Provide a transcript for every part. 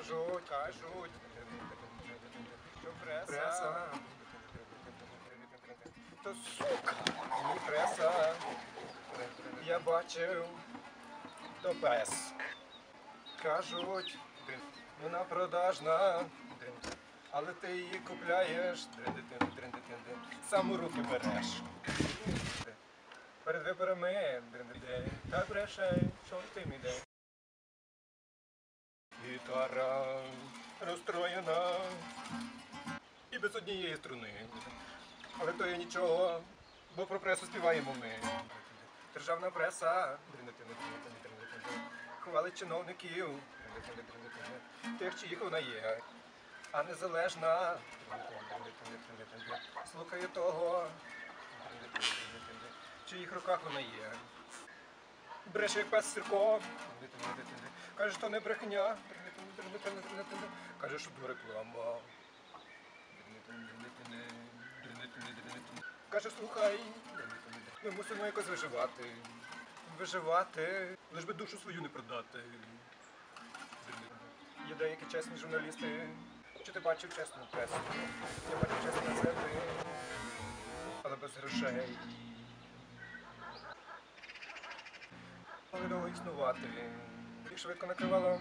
Кажуть, кажуть, що преса. То сука, ні преса. Я бачив, то пес. Кажуть, вона продажна, але ти її купляєш, сам у руки береш. Перед виборами та бреше, що ти іде. Гітара розстроєна і без однієї струни. Але то є нічого, бо про пресу співаємо ми. Державна преса хвалить чиновників, тих, чиїх вона є, а незалежна слухає того, в чиїх руках вона є. Бреше як пес Сірко. Каже, що не брехня. Каже, що то реклама. Каже, слухай, ми мусимо якось виживати. Виживати, лиш би душу свою не продати. Є деякі чесні журналісти. Чи ти бачив чесну пресу? Я бачив чесні газети, але без грошей. Але довго існувати. Їх швидко накривало.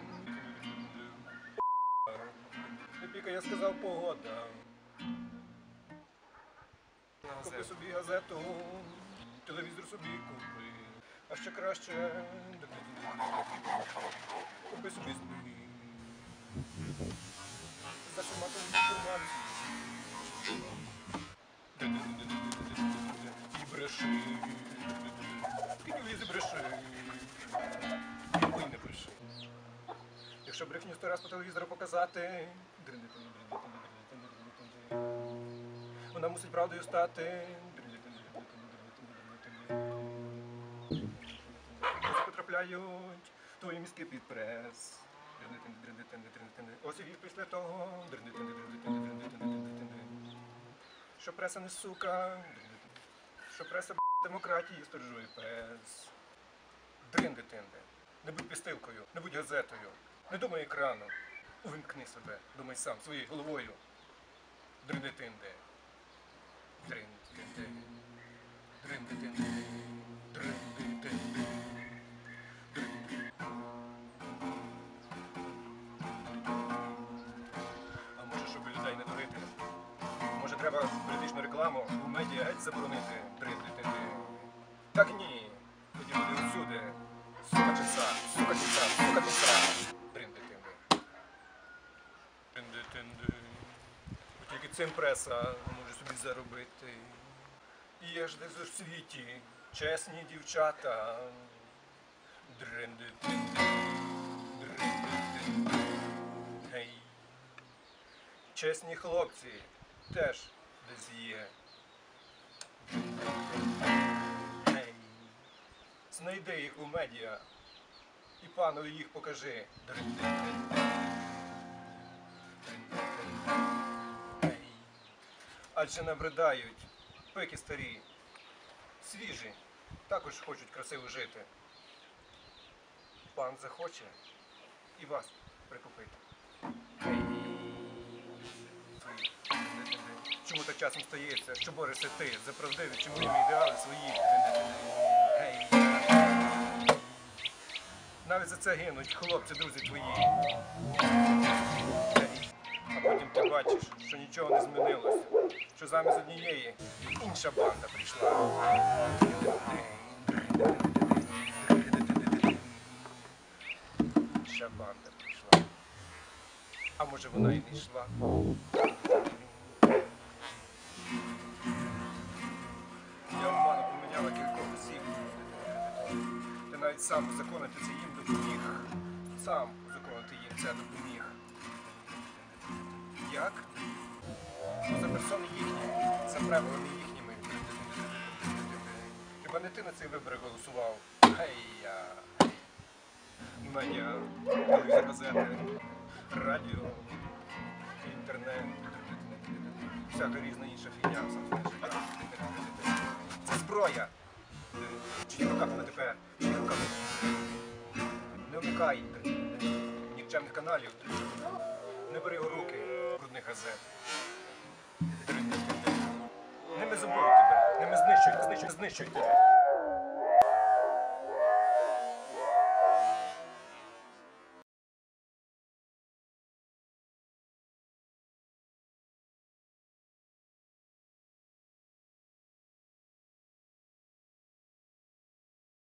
Не піка, я сказав погода. Купи собі газету, телевізор собі купи. А ще краще. Купи собі СМІ. За шуматом інформації. І бреши. Влізе бреши. Якщо брехню сто раз по телевізору показати. Вона мусить правдою стати. Потрапляють твої мізки під прес. Ось і після того. Що преса не сука. Що преса б**, демократії сторожує пес. Дринди тинди. Не будь пістилкою, не будь газетою. Не думай екрану. Увімкни себе, думай сам своєю головою. Дринди тинди. Дринди-тинди. Дринди-тинди. Дринди-тинди. А може, щоб людей не дурити? Може, треба політичну рекламу у медіа геть заборонити? Дринди-тинди. Так ні. Тоді буде усюди. Сука часа, сука часа, сука часа. Тільки цим преса може собі заробити. І є ж десь у світі чесні дівчата. Чесні хлопці теж десь є. Знайди їх у медіа і панові їх покажи. Адже набридають пики старі, свіжі, також хочуть красиво жити. Пан захоче і вас прикупити. Чому так часом стається, що борешся ти за правдиві мої ідеали свої? Навіть за це гинуть хлопці, друзі твої. А потім ти бачиш, що нічого не змінилося, що замість однієї інша банда прийшла. Інша банда прийшла. А може вона і не йшла. Я обману поміняла кількох осіб. Ти навіть сам узаконити це їм допоміг. Сам узаконити їм це допоміг. Як? Ну, за персони їхні, за правилами їхніми. Хіба не ти на цей вибори голосував? Медіа, телевізор, газети, радіо, інтернет, всяка різна інша фігня. сам знаєш. Це зброя. Чи є руках вона тепер? Чи є руках? Не вмикай нікчемних каналів. Не бери у руки брудних газет. Ними зубують тебе, ними знищують, знищують, знищують тебе.